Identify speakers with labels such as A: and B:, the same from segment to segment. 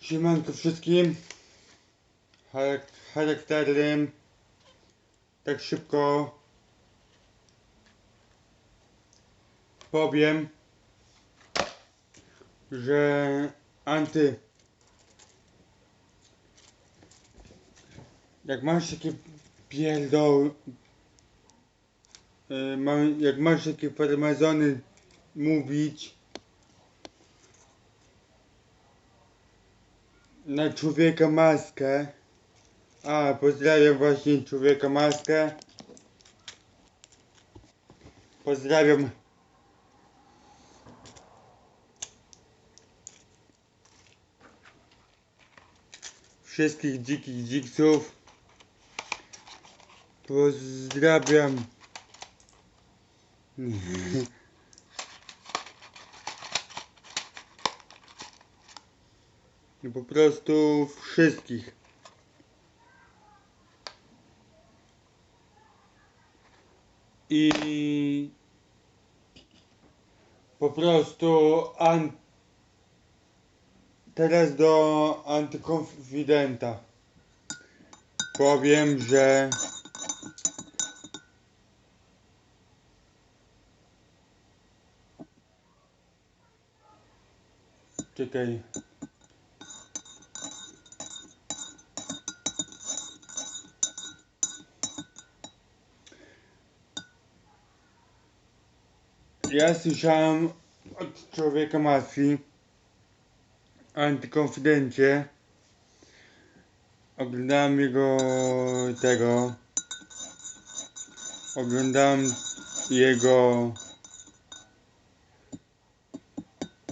A: Siemanko wszystkim. Charak- Charakterem. Tak szybko powiem, że anty jak masz takie pierdol y, ma- jak masz takie farmazony mówić na człowieka maskę. A, pozdrawiam właśnie człowieka maskę. Pozdrawiam. Wszystkich dzikich dziksów. Pozdrawiam. I po prostu wszystkich. I po prostu an... teraz do antykonfidenta powiem, że czekaj Ja słyszałem od człowieka mafii, antykonfidencie. Oglądałem jego tego. Oglądałem jego.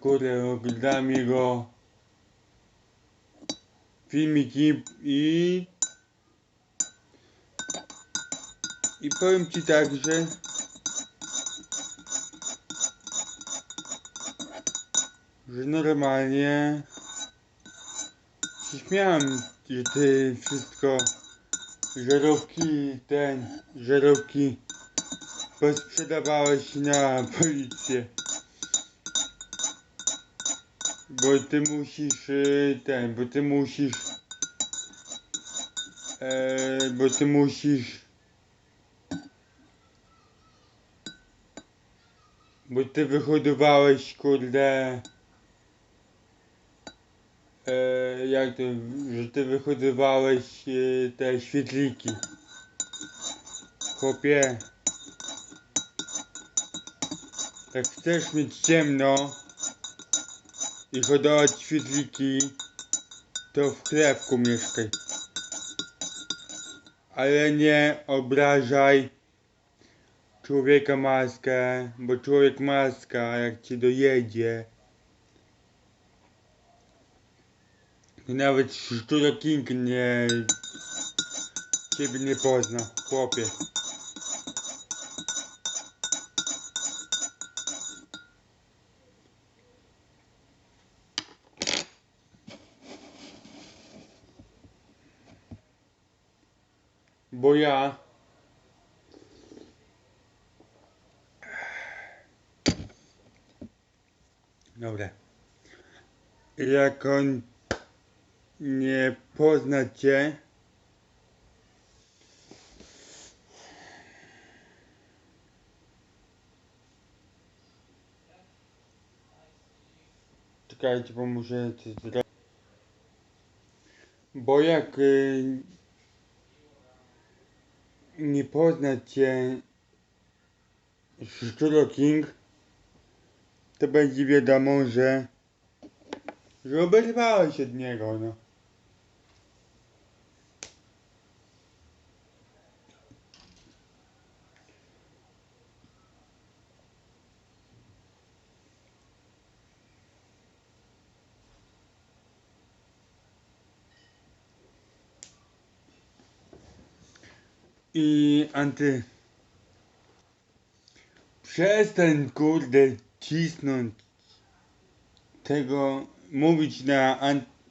A: Kurde, oglądałem jego filmiki i. I powiem ci tak, że. Że normalnie śmiałem, że ty wszystko żarówki, ten, żarówki posprzedawałeś na policję. Bo ty musisz, y, ten, bo ty musisz, e, bo ty musisz, bo ty wyhodowałeś, kurde, jak to, że ty wyhodowałeś e, te świetliki. Chłopie, jak chcesz mieć ciemno i hodować świetliki, to w chlewku mieszkaj. Ale nie obrażaj człowieka maskę, bo człowiek maska jak cię dojedzie, nawet Szczuro King nie... Ciebie nie pozna, chłopie. Bo ja... Dobra. Jak on nie pozna cię, czekajcie, bo muszę coś zrobić. Bo jak y, nie pozna cię Szczuro King, to będzie wiadomo, że że oberwałeś od niego, no. I anty. Przestań kurde cisnąć tego mówić na,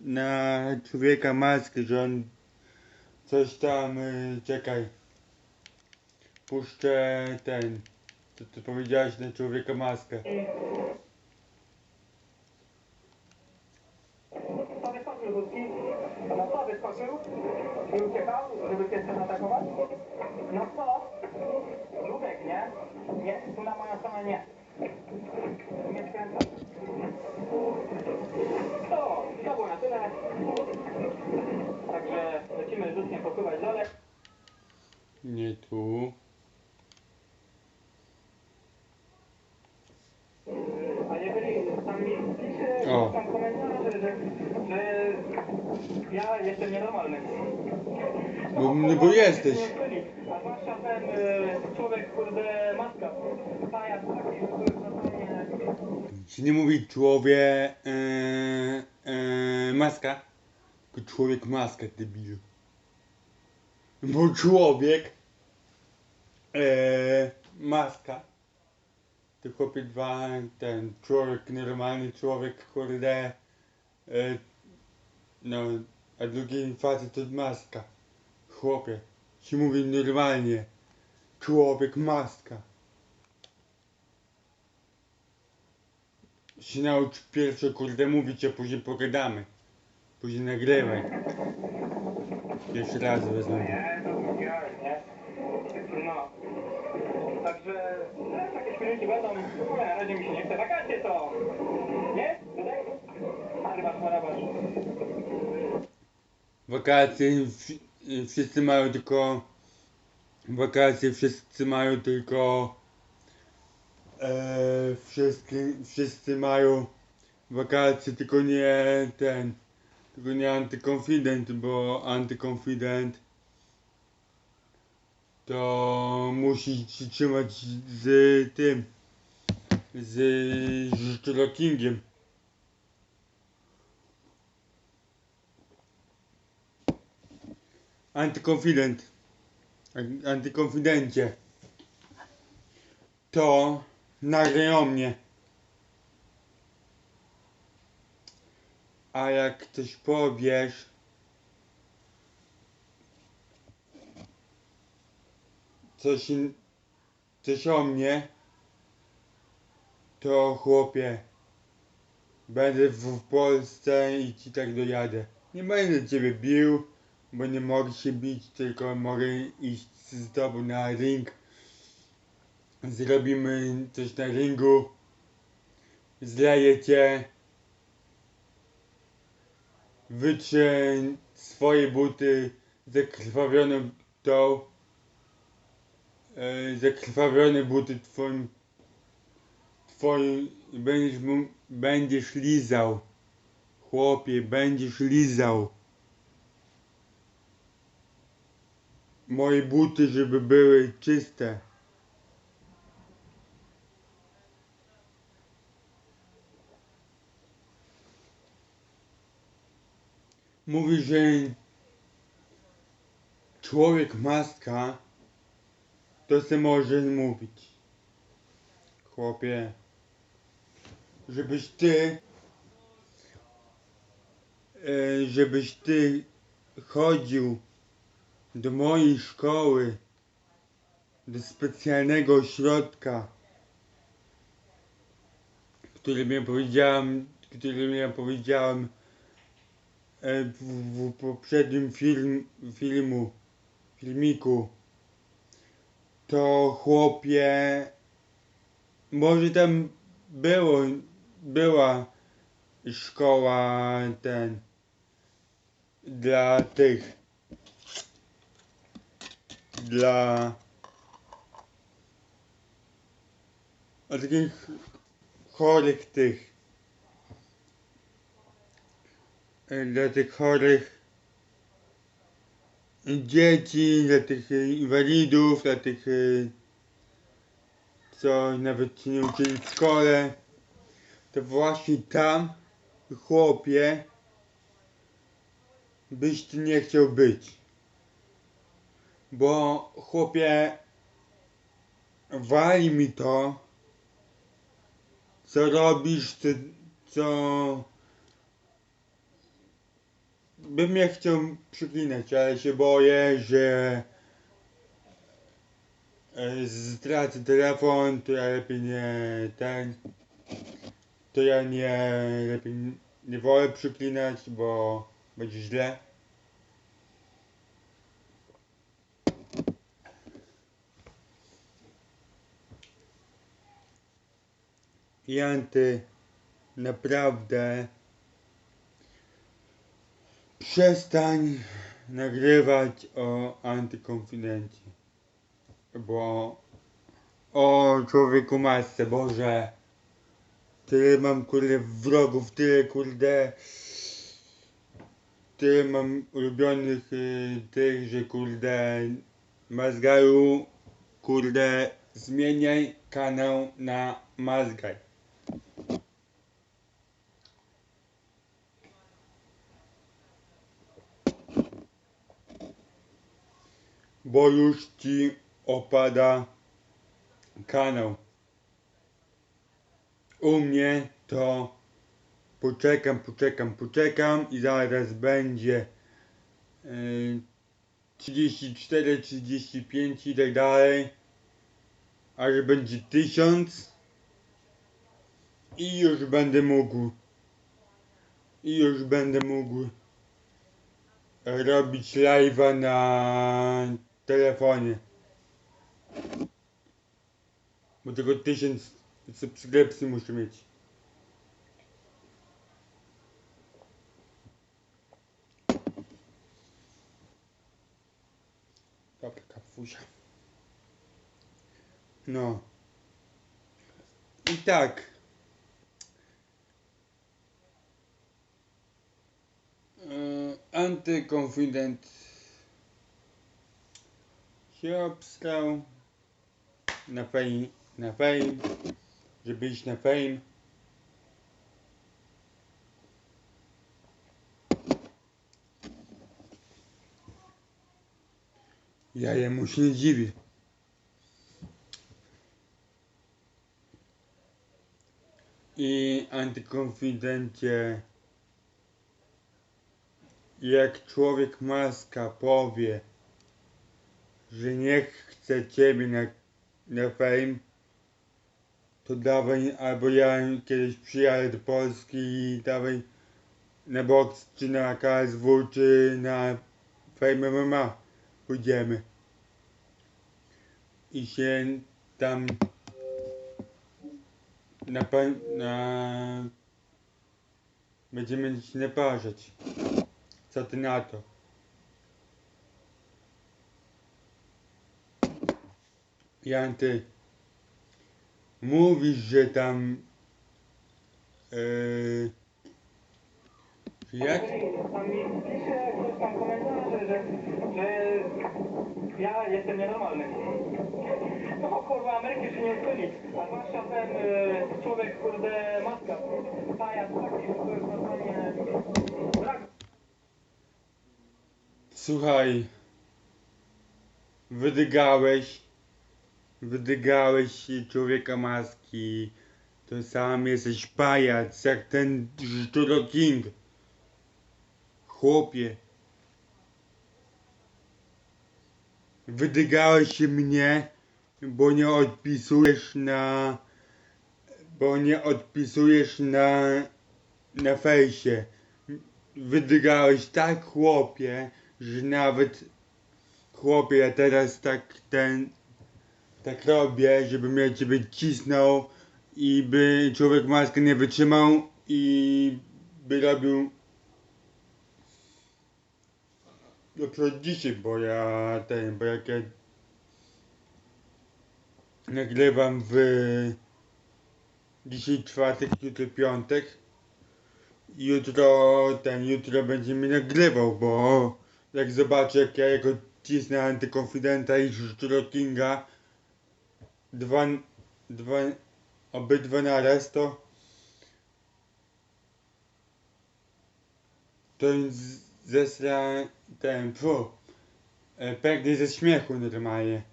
A: na człowieka maskę, że on coś tam y, czekaj. Puszczę ten. To ty powiedziałeś na człowieka maskę.
B: To wychodzi Lubuski. No co, uciekał, żeby cię chcesz atakować? No co? Lubek, nie? Nie, tu na moją stronę nie. Nie skręcam. To, to było na tyle. Także lecimy rzutnie popływać dalej.
A: Nie tu.
B: A jeżeli tam mi pisze, tam komentarze, że, że ja jestem nienormalny.
A: Bo, no bo jesteś.
B: Zwłaszcza ten człowiek, kurde, maska. Pajac taki, normalnie...
A: Się nie mówi człowiek e, e, maska, tylko człowiek maska, debil. Bo człowiek e, maska. To chłopie dwa, ten człowiek, normalny człowiek, kurde, e, no, a drugi facet to maska. Chłopie, się mówi normalnie. Człowiek maska. się naucz pierwsze kurde mówić, a później pogadamy. Później nagrywaj. Jeszcze raz wezmę.
B: Nie, to mówiłem, nie? No. Także no, jakieś filmiki będą. Na razie mi się nie chce. Wakacje to! Nie? Tutaj? Rybasz, marabasz.
A: Wakacje wszyscy mają tylko wakacje wszyscy mają tylko e, wszyscy, wszyscy mają wakacje tylko nie ten tylko nie antykonfident, bo antykonfident to musi się trzymać z tym z Życzelokingiem. Antykonfident. An- Antykonfidencie. To nagraj o mnie. A jak coś powiesz, coś, coś o mnie, to chłopie, będę w, w Polsce i ci tak dojadę. Nie będę ciebie bił, bo nie się bić, tylko mogę iść z tobą na ring. Zrobimy coś na ringu. Zleję cię. Wytrze swoje buty zakrwawioną tą. E, zakrwawione buty twoim. Twoim. Będziesz, będziesz lizał. Chłopie, będziesz lizał. Moje buty, żeby były czyste. Mówi, że człowiek maska to se może mówić. Chłopie, żebyś ty, e, żebyś ty chodził do mojej szkoły, do specjalnego ośrodka, którym ja powiedziałem, którym ja powiedziałem e, w, w poprzednim film, filmu, filmiku, to chłopie, może tam było, była szkoła ten, dla tych, dla takich chorych tych dla tych chorych dzieci, dla tych inwalidów, dla tych co nawet się nie uczyli w szkole. To właśnie tam chłopie byś ty nie chciał być bo chłopie wali mi to, co robisz, co, co bym nie chciał przeklinać, ale się boję, że e, stracę telefon, to ja lepiej nie ten, to ja nie lepiej nie wolę przeklinać, bo Będzie źle. Janty, naprawdę przestań nagrywać o antykonfidencie. Bo o człowieku masce, Boże. Tyle mam kurde wrogów, tyle kurde. Tyle mam ulubionych y, tych, że kurde. Mazgaru, kurde, zmieniaj kanał na Mazgaj. Bo już ci opada kanał. U mnie to poczekam, poczekam, poczekam i zaraz będzie yy, 34, 35 i tak dalej. Aż będzie 1000 i już będę mógł i już będę mógł robić live'a na telefonie. Bo tylko 1000 subskrypcji muszę mieć. Dobra, kapusia. No. I tak. Yy, antykonfident się obstrał na fame, na fame, żeby iść na fame. Ja jemu się nie dziwię. I antykonfidencie, jak człowiek maska powie, że nie chce ciebie na, na fame, to dawaj, albo ja kiedyś przyjadę do Polski i dawaj na boks, czy na KSW, czy na Fame MMA pójdziemy. I się tam na, na będziemy się naparzać. Co ty na to? Janty, mówisz, że tam yy, jak?
B: Tam mi pisze tam komentarze, że, że ja jestem nienormalny. No kurwa, Ameryki się nie. A zwłaszcza ten y, człowiek, kurde, maska. Pajac taki, to jest normalnie... Brak
A: Słuchaj, wydygałeś, wydygałeś człowieka maski, to sam jesteś pajac, jak ten Żturo King. Chłopie. Wydygałeś się mnie, bo nie odpisujesz na, bo nie odpisujesz na, na fejsie. Wydygałeś tak chłopie, że nawet chłopie ja teraz tak ten tak robię, żeby ja ciebie cisnął i by człowiek maskę nie wytrzymał i by robił dopiero dzisiaj, bo ja ten, bo jak ja nagrywam w dzisiaj czwartek, jutro piątek jutro ten, jutro będzie mi nagrywał, bo jak zobaczę jak ja jego cisnę antykonfidenta i Żturo Kinga dwa, dwa, obydwa naraz to to zesra ten, fu, e, pęknie ze śmiechu normalnie.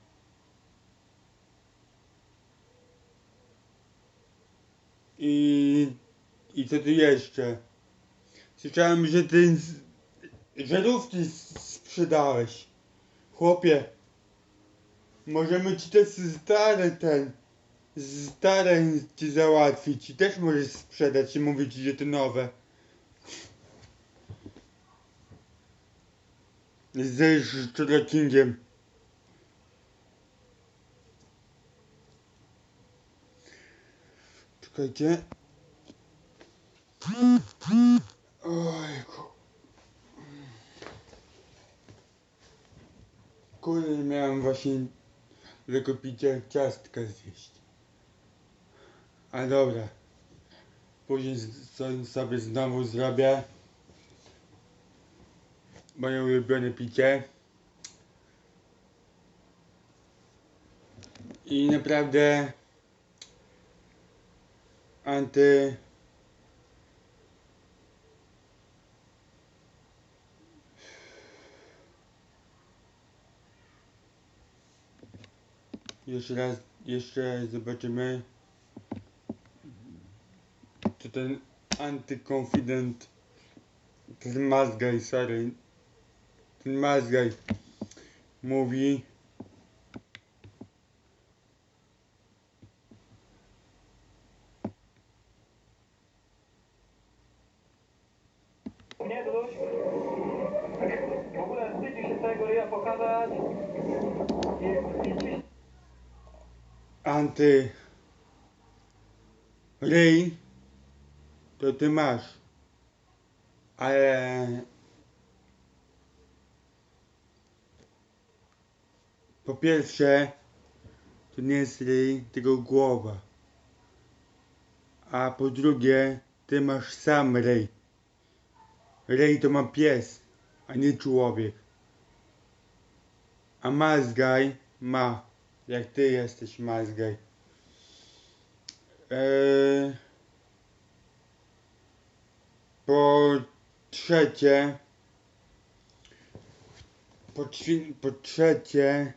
A: I, i co tu jeszcze? Słyszałem, że ty żarówki sprzedałeś. Chłopie, możemy ci te stare ten, stare ci załatwić i też możesz sprzedać i mówić, że to nowe. ze Szczurakingiem. Czekajcie. Ojku. Kurde, miałem właśnie tego picia ciastka zjeść. A dobra. Później sobie znowu zrobię moje ulubione picie. I naprawdę anty Jeszcze raz, jeszcze zobaczymy co ten antykonfident ten Mazgaj, sorry ten Mazgaj mówi
B: Nie, Duduś? W ogóle wstydzi się całego ryja pokazać. I, i
A: anty ryj to ty masz. Ale po pierwsze to nie jest ryj tylko głowa. A po drugie ty masz sam ryj ryj to ma pies a nie człowiek. A mazgaj ma jak ty jesteś mazgaj Eee, po trzecie, po, po trzecie,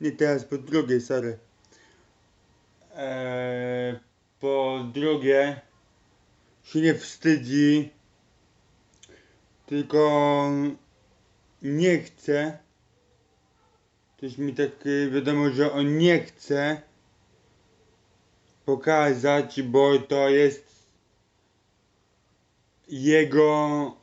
A: nie teraz, po drugie, sorry. Eee, po drugie, się nie wstydzi, tylko nie chce. Też mi tak y, wiadomo, że on nie chce pokazać, bo to jest jego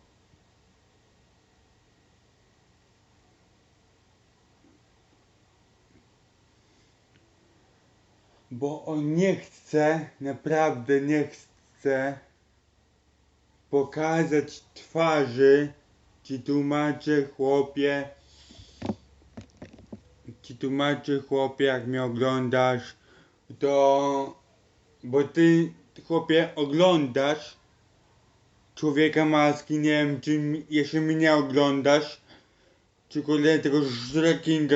A: bo on nie chce, naprawdę nie chce pokazać twarzy. Ci tłumaczę chłopie ci tłumaczę chłopie jak mnie oglądasz. To bo ty chłopie oglądasz człowieka maski, nie wiem czy jeszcze mnie nie oglądasz czy kurde tego Shrekinga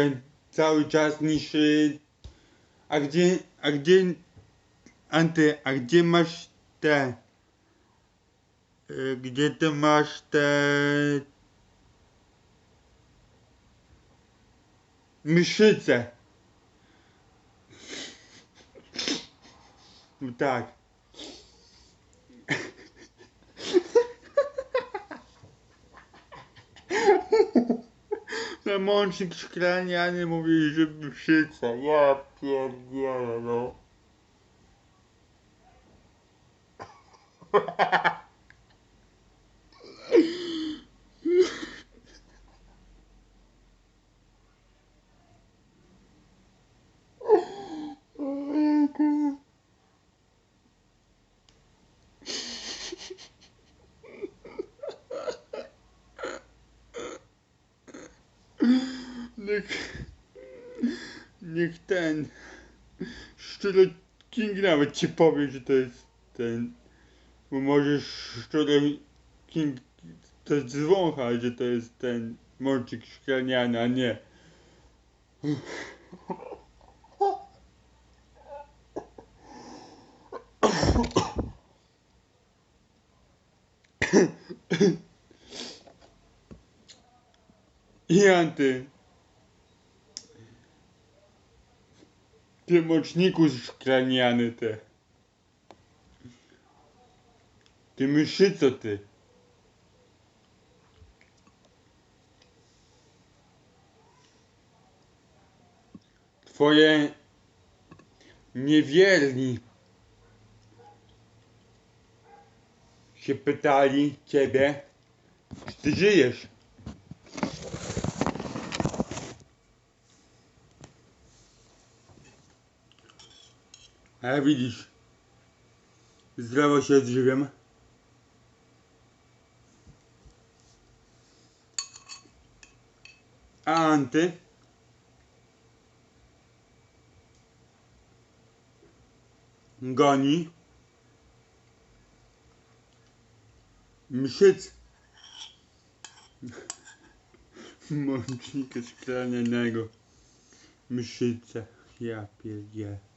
A: cały czas niszy a gdzie, a gdzie Anty, a gdzie masz te y, gdzie ty masz te myszyce No tak mącznik szklaniany mówi, że myszyca. Ja pierdzielę, no. Niech, niech ten Szczuro King nawet ci powie, że to jest ten, bo możesz Szczuro King to zwącha, że to jest ten mączyk szklaniany, a nie. I Anty. Ty moczniku szklaniany te. Ty myszyco ty. Twoje niewierni się pytali ciebie, czy ty żyjesz. A widzisz, zdrowo się odżywiam. A Anty? Goni. Mszyc. Mącznika szklanego. Mszyca. Ja pierdzielę.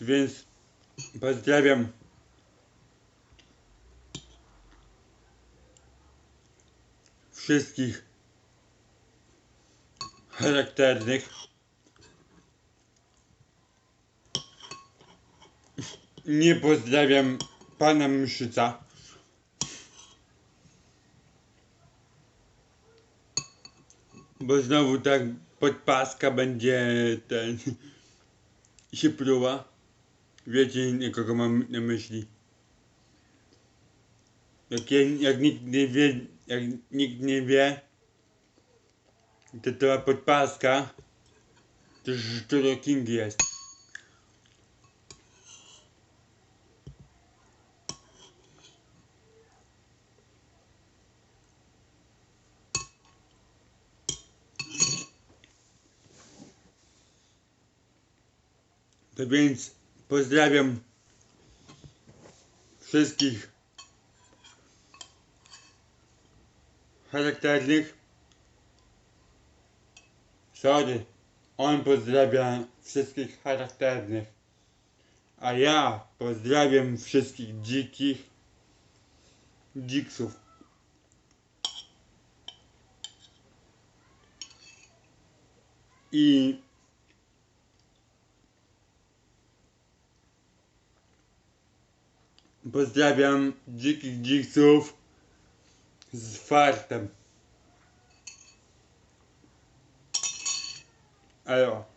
A: Więc pozdrawiam wszystkich charakternych. Nie pozdrawiam pana Mszyca. Bo znowu tak podpaska będzie ten się pruła. Wiecie, kogo mam na myśli. Jak, jak nikt nie wie, jak nikt nie wie, to to podpaska to Szczuro King jest. To więc pozdrawiam wszystkich charakternych. Sorry, on pozdrawia wszystkich charakternych. A ja pozdrawiam wszystkich dzikich dziksów. I Pozdrawiam dzikich dziksów z fartem. Elo.